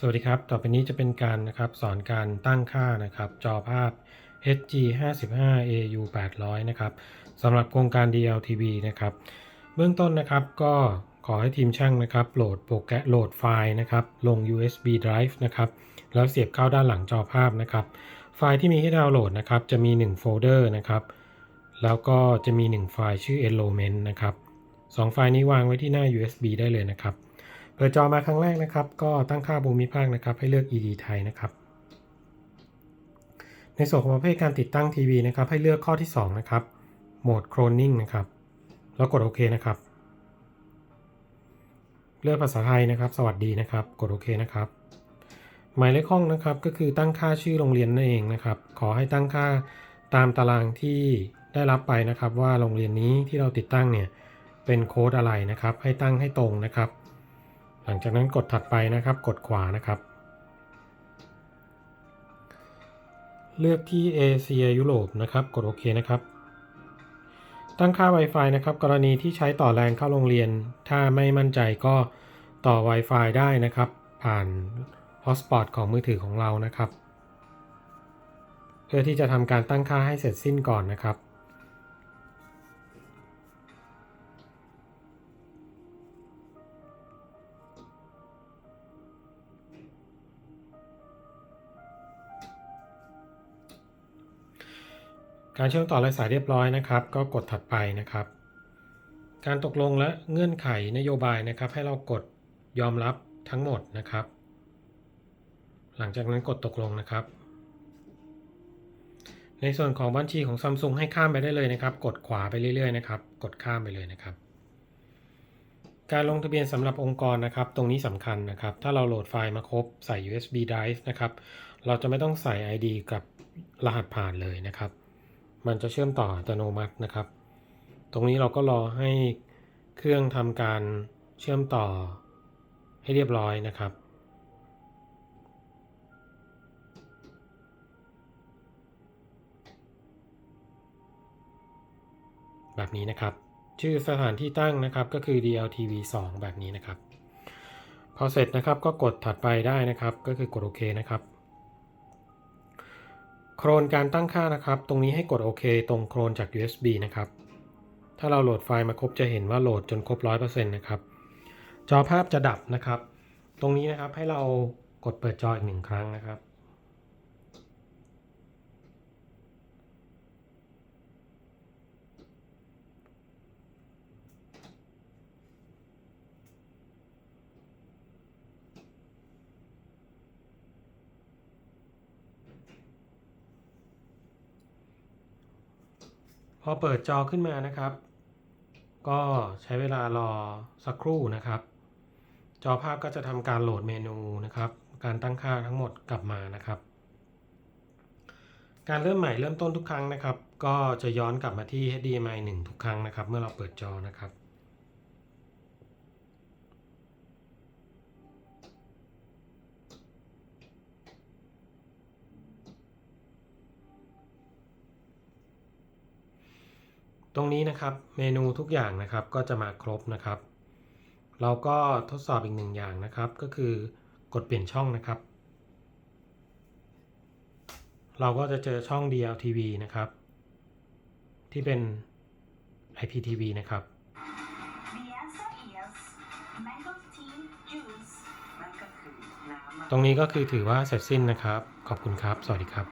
สวัสดีครับ ต่อไปนี้จะเป็นการนะครับสอนการตั้งค่านะครับ จอภาพ HG 55 AU 800นะครับสำหรับโครงการ DLTV นะครับ เบื้องต้นนะครับก็ขอให้ทีมช่างนะครับโหลดโปรแกรมโหลดไฟล์นะครับ ลง USB drive นะครับ แล้วเสียบเข้าด้านหลังจอภาพนะครับ ไฟล์ที่มีให้ดาวน์โหลดนะครับ จะมี 1 โฟลเดอร์นะครับ แล้วก็จะมี 1 ไฟล์ชื่อ element นะครับสองไฟล์นี้วางไว้ที่หน้า USB ได้เลยนะครับ เปิดจอมาครั้งแรกนะครับ ก็ตั้งค่าภูมิภาคนะครับ ให้เลือก ED ไทยนะครับ ในส่วนของประเภทการติดตั้งทีวีนะครับ ให้เลือกข้อที่ 2 นะครับ โหมดโครนนิ่งนะครับ แล้วกดโอเคนะครับ เลือกภาษาไทยนะครับ สวัสดีนะครับ กดโอเคนะครับ หมายเลขห้องนะครับก็คือตั้งค่าชื่อโรงเรียนนั่นเองนะครับ ขอให้ตั้งค่าตามตารางที่ได้รับไปนะครับ ว่าโรงเรียนนี้ที่เราติดตั้งเนี่ยเป็นโค้ดอะไรนะครับ ให้ตั้งให้ตรงนะครับ หลังจากนั้นกดถัดไปนะครับ กดขวานะครับ เลือกที่เอเชียยุโรปนะครับ กดโอเคนะครับ ตั้งค่า Wi-Fi นะครับ กรณีที่ใช้ต่อแรงเข้าโรงเรียน ถ้าไม่มั่นใจก็ต่อ Wi-Fi ได้นะครับ ผ่าน Hotspot ของมือถือของเรานะครับ เพื่อที่จะทำการตั้งค่าให้เสร็จสิ้นก่อนนะครับ การเชื่อมต่อไรายสายเรียบร้อยนะครับ ก็กดถัดไปนะครับ การตกลงและเงื่อนไขนโยบายนะครับ ให้เรากดยอมรับทั้งหมดนะครับ หลังจากนั้นกดตกลงนะครับ ในส่วนของบัญชีของ Samsung ให้ข้ามไปได้เลยนะครับ กดขวาไปเรื่อยๆนะครับ กดข้ามไปเลยนะครับ การลงทะเบียนสำหรับองค์กรนะครับ ตรงนี้สำคัญนะครับ ถ้าเราโหลดไฟล์มาครบใส่ USB drive นะครับ เราจะไม่ต้องใส่ ID กับรหัสผ่านเลยนะครับ มันจะเชื่อมต่ออัตโนมัตินะครับ ตรงนี้เราก็รอให้เครื่องทำการเชื่อมต่อให้เรียบร้อยนะครับ แบบนี้นะครับ ชื่อสถานที่ตั้งนะครับก็คือ DLTV 2 แบบนี้นะครับ พอเสร็จนะครับก็กดถัดไปได้นะครับ ก็คือกดโอเคนะครับ โครนการตั้งค่านะครับ ตรงนี้ให้กดโอเคตรงโครนจาก USB นะครับ ถ้าเราโหลดไฟล์มาครบจะเห็นว่าโหลดจนครบ 100%นะครับ จอภาพจะดับนะครับ ตรงนี้นะครับให้เรากดเปิดจออีกหนึ่งครั้งนะครับ พ อเปิดจอขึ้นมานะครับ ก็ใช้เวลารอสักครู่นะครับ จอภาพก็จะทำการโหลดเมนูนะครับ การตั้งค่าทั้งหมดกลับมานะครับ การเริ่มใหม่เริ่มต้นทุกครั้งนะครับ ก็จะย้อนกลับมาที่ HDMI 1 ทุกครั้งนะครับ เมื่อเราเปิดจอนะครับ ตรงนี้นะครับเมนูทุกอย่างนะครับก็จะมาครบนะครับ เราก็ทดสอบอีกหนึ่งอย่างนะครับ ก็คือกดเปลี่ยนช่องนะครับ เราก็จะเจอช่อง DLTV นะครับ ที่เป็น IPTV นะครับตรงนี้ก็คือถือว่าเสร็จสิ้นนะครับ ขอบคุณครับ สวัสดีครับ